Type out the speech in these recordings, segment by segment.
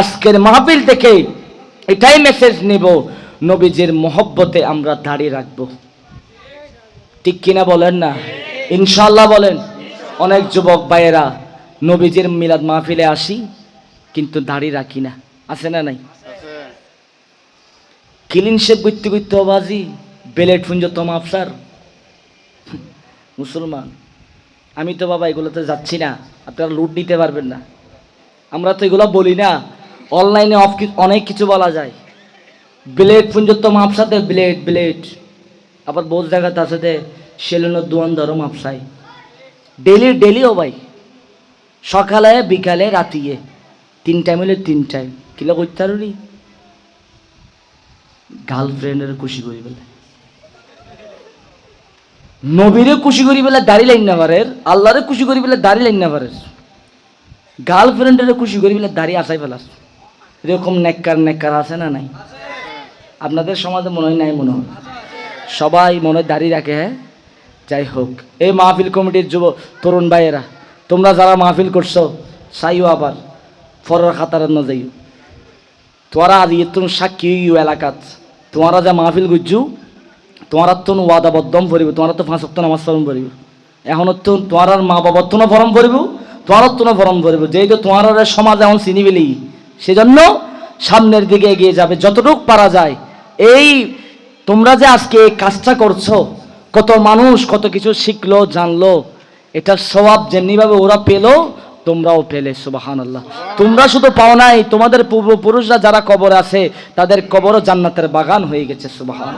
আজকের মাহফিল থেকে এটাই মেসেজ নেব, নবীজির মহব্বতে আমরা দাঁড়িয়ে রাখব। ঠিক কিনা বলেন না? ইনশাল্লাহ বলেন। অনেক যুবক ভাইয়েরা, নবীজির মিলাদ মাহফিলে আসি, কিন্তু দাড়ি রাখি না। আছে না নাই? কিলিন শেপ করতে করতে বাজি, বেলেট ফুঞ্জ তম আফসার মুসলমান, আমি তো বাবা এগুলোতে যাচ্ছি না, আপনারা লুট নিতে পারবেন না। আমরা তো এগুলো বলি না। অনলাইনে অফ অনেক কিছু বলা যায়। ব্লেড পুঞ্জত্ব মাপসাতে ব্লেড ব্লেড। আবার বোঝ জায়গাতে আছে যে সেলুনের দোয়ান ধরো মাপসাই ডেলি ডেলিও ভাই। সকালে, বিকালে, রাতিয়ে। তিন টাইম হলে তিন টাইম কিলো করতে পারি গার্লফ্রেন্ডের খুশি করি বলে। নবীরে খুশি করি বলে দাড়ি লাইন না পারে আল্লাহরে খুশি করি বলে দাড়ি লাইন না পারে গার্লফ্রেন্ডের খুশি করি বলে দাড়ি আসাই ফেলাস। এরকম নেককার নেককার আছে না নাই? আপনাদের সমাজে মনে হয় নাই মনে হয়? সবাই মনে দাঁড়িয়ে রাখে হ্যাঁ? যাই হোক, এই মাহফিল কমিটির যুব তরুণ ভাইয়েরা, তোমরা যারা মাহফিল করছ, চাইও আবার ফরার খাতার ন যাইও তোরা আজ ইতুন সাক্ষী ইউ এলাকাত, তোমারা যা মাহফিল গুজু তোমার তো ওয়াদা বদ্ধম পড়িব তোমার তো পাঁচ সপ্তাহ নামাজ ফরম পড়িব এখন তো তোমার মা বাবার তো ফরম পড়িব তোমার তো ফরম পড়িব যেহেতু তোমার সমাজ এখন চিনি পেলি সেজন্য সামনের দিকে এগিয়ে যাবে। যতটুকু পারা যায়, এই তোমরা যে আজকে এই কাজটা করছ, কত মানুষ কত কিছু শিখলো, জানলো, এটার স্বভাব যেমনিভাবে ওরা পেল, তোমরাও পেলে সুবাহান আল্লাহ তোমরা শুধু পাও নাই, তোমাদের পূর্বপুরুষরা যারা কবর আছে, তাদের কবরও জান্নাতের বাগান হয়ে গেছে সুবাহান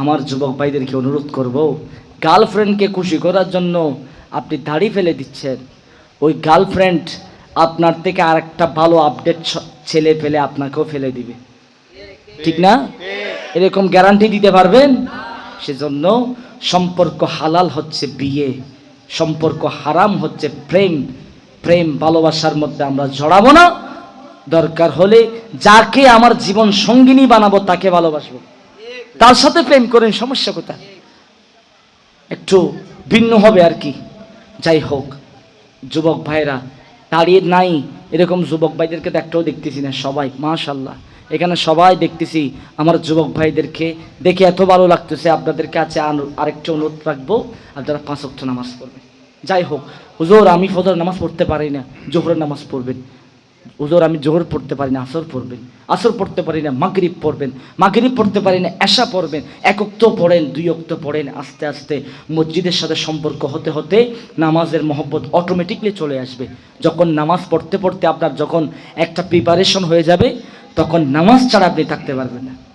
আমার যুবক ভাইদেরকে অনুরোধ করব, গার্লফ্রেন্ডকে খুশি করার জন্য আপনি দাড়ি ফেলে দিচ্ছেন। ওই গার্লফ্রেন্ড আপনার থেকে আরেকটা ভালো আপডেট ছেলে ফেলে আপনাকেও ফেলে দিবে। ঠিক না? এরকম গ্যারান্টি দিতে পারবেন? সেজন্য সম্পর্ক হালাল হচ্ছে বিয়ে, সম্পর্ক হারাম হচ্ছে প্রেম। প্রেম ভালোবাসার মধ্যে আমরা জড়াবো না। দরকার হলে যাকে আমার জীবন সঙ্গিনী বানাবো, তাকে ভালোবাসবো। তার সাথে প্রেম করেন, সমস্যা কোথায়? একটু ভিন্ন হবে আর কি। যাই হোক, যুবক ভাইরা দাঁড়িয়ে নাই। এরকম যুবক ভাইদেরকে তো একটাও দেখতেছি না সবাই মাশাল্লাহ এখানে সবাই দেখতেছি আমার যুবক ভাইদেরকে দেখে এত ভালো লাগতেছে। আপনাদের কাছে আরেকটা অনুরোধ রাখব, আপনারা পাঁচ অক্ট নামাজ পড়বেন। যাই হোক, হুজোর, আমি ফজর নামাজ পড়তে পারি না, জোহরের নামাজ পড়বেন। হুজুর আমি জোহর পড়তে পারি না, আসর পড়বেন। আসর পড়তে পারি না, মাগরিব পড়বেন। মাগরিব পড়তে পারি না, এশা পড়বেন। এক অক্ত পড়েন, দুই অক্ত পড়েন, আস্তে আস্তে মসজিদের সাথে সম্পর্ক হতে হতে নামাজের মহব্বত অটোমেটিকলি চলে আসবে। যখন নামাজ পড়তে পড়তে আপনার যখন একটা প্রিপারেশন হয়ে যাবে, তখন নামাজ ছাড়া আপনি থাকতে পারবেন না।